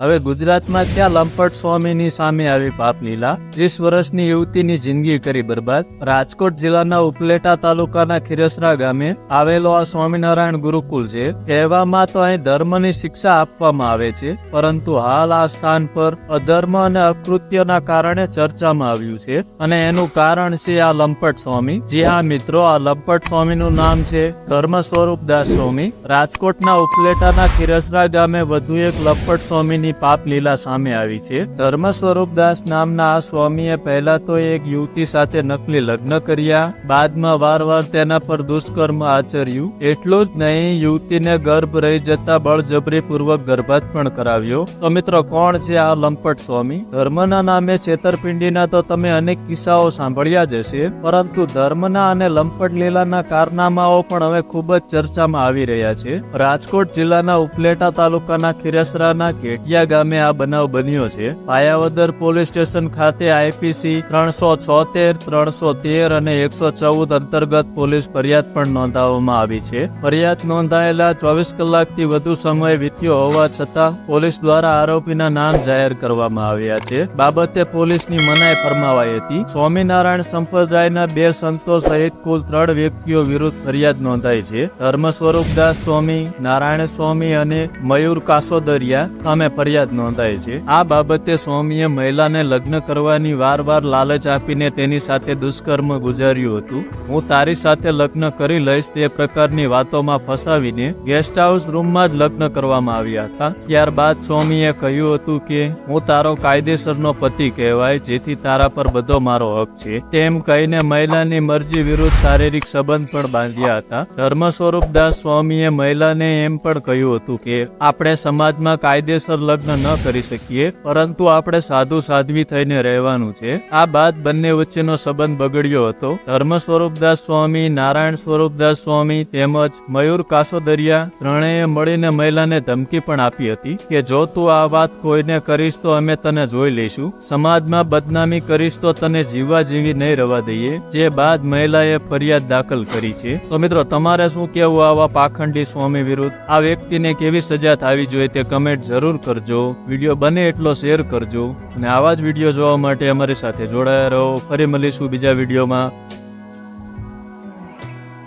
હવે ગુજરાતમાં ત્યાં લંપટ સ્વામીની સામે આવી પાપલીલા ત્રીસ વર્ષની યુવતીની જિંદગી કરી બરબાદ. રાજકોટ જિલ્લાના ઉપલેટા તાલુકાના ખીરસરા ગામે આવેલો આ સ્વામિનારાયણ ગુરુકુલ છે. કહેવામાં તો અહીં ધર્મની શિક્ષા આપવામાં આવે છે, પરંતુ હાલ આ સ્થાન પર અધર્મ અને અકૃત્યના કારણે ચર્ચામાં આવ્યું છે અને એનું કારણ છે આ લંપટ સ્વામી. જી હા, મિત્રો, આ લંપટ સ્વામીનું નામ છે ધર્મ સ્વરૂપ દાસ સ્વામી. રાજકોટના ઉપલેટાના ખીરસરા ગામે વધુ એક લંપટ સ્વામીની પાપ લીલા સામે આવી છે. ધર્મ સ્વરૂપદાસ નામના આ સ્વામીએ પહેલા તો એક યુવતી સાથે નકલી લગ્ન કર્યા, બાદમાં વારવાર તેના પર દુષ્કર્મ આચર્યું. એટલું જ નહીં, યુવતીને ગર્ભ રહી જતા બળજબરી પૂર્વક ગર્ભાત પણ કરાવ્યો. તો મિત્રો, કોણ છે આ લંપટ સ્વામી? ધર્મના નામે છેતરપિંડીના તો તમે અનેક કિસ્સાઓ સાંભળ્યા જ હશે. પરંતુ ધર્મના અને લંપટ લીલાના કારનામાઓ પણ હવે ખૂબ જ ચર્ચામાં આવી રહ્યા છે. રાજકોટ જિલ્લાના ઉપલેટા તાલુકાના ખીરસરાના ઘેટિયા ગામે આ બનાવ બન્યો છે. પાયાવદર પોલીસ સ્ટેશન ખાતે આઈપીસી ત્રણસો છોતેર, ત્રણસો તેર અને એકસો ચૌદ અંતર્ગત પોલીસ ફરિયાદ પણ નોંધાવવામાં આવી છે. ફરિયાદ નોંધાયેલા ચોવીસ કલાકથી વધુ સમય વીત્યો હોવા છતાં પોલીસ દ્વારા આરોપીના નામ જાહેર કરવામાં આવ્યા છે. બાબતે પોલીસની મનાઈ ફરમાવાઈ હતી. સ્વામિનારાયણ સંપ્રદાયના બે સંતો સહિત કુલ ત્રણ વ્યક્તિઓ વિરુદ્ધ ફરિયાદ નોંધાઈ છે. ધર્મ સ્વરૂપદાસ સ્વામી, નારાયણ સ્વામી અને મયુર કાસોદરિયા સામે ફરિયાદ નોંધાઈ છે. આ બાબતે સ્વામીએ મહિલાને લગ્ન કરવાની વાર વાર લાલચ આપીને તેની સાથે દુષ્કર્મ ગુજાર્યું હતું. હું તારી સાથે લગ્ન કરી લઈશ તે પ્રકારની વાતોમાં ફસાવીને ગેસ્ટ હાઉસ રૂમમાં જ લગ્ન કરવામાં આવ્યા હતા. ત્યારબાદ સ્વામીએ કહ્યું હતું કે, હું તારો કાયદેસરનો પતિ કહેવાય, જેથી તારા પર બધો મારો હક છે. તેમ કહીને મહિલાની મરજી વિરુદ્ધ શારીરિક સંબંધ પણ બાંધ્યા હતા. ધર્મ સ્વરૂપદાસ સ્વામીએ મહિલાને એમ પણ કહ્યું હતું કે, આપણે સમાજમાં કાયદેસર લગ્ન ન કરી શકીએ, પરંતુ આપણે સાધુ સાધ્વી થઈને રહેવાનું છે. આ બાદ બંને વચ્ચેનો સંબંધ બગડ્યો હતો. ધર્મ સ્વરૂપદાસ સ્વામી, નારાયણ સ્વરૂપદાસ સ્વામી તેમજ મયુર કાસોદરિયા ત્રણેય મળીને મહિલાને ધમકી પણ આપી હતી કે, જો તું આ વાત કોઈને કરીશ તો અમે તને જોઈ લઈશું. સમાજમાં બદનામી કરીશ તો તને જીવવા જીવી નહીં રવા દઈએ. જે બાદ મહિલાએ ફરિયાદ દાખલ કરી છે. તો મિત્રો, તમારે શું કેવું આવા પાખંડી સ્વામી વિરુદ્ધ? આ વ્યક્તિને કેવી સજા થવી જોઈએ તે કમેન્ટ જરૂર કરજો, વીડિયો બને એટલો શેર કરજો, અને આવા જ વીડિયો જોવા માટે અમારી સાથે જોડાયા રહો. ફરી મળીશું બીજા વિડીયોમાં.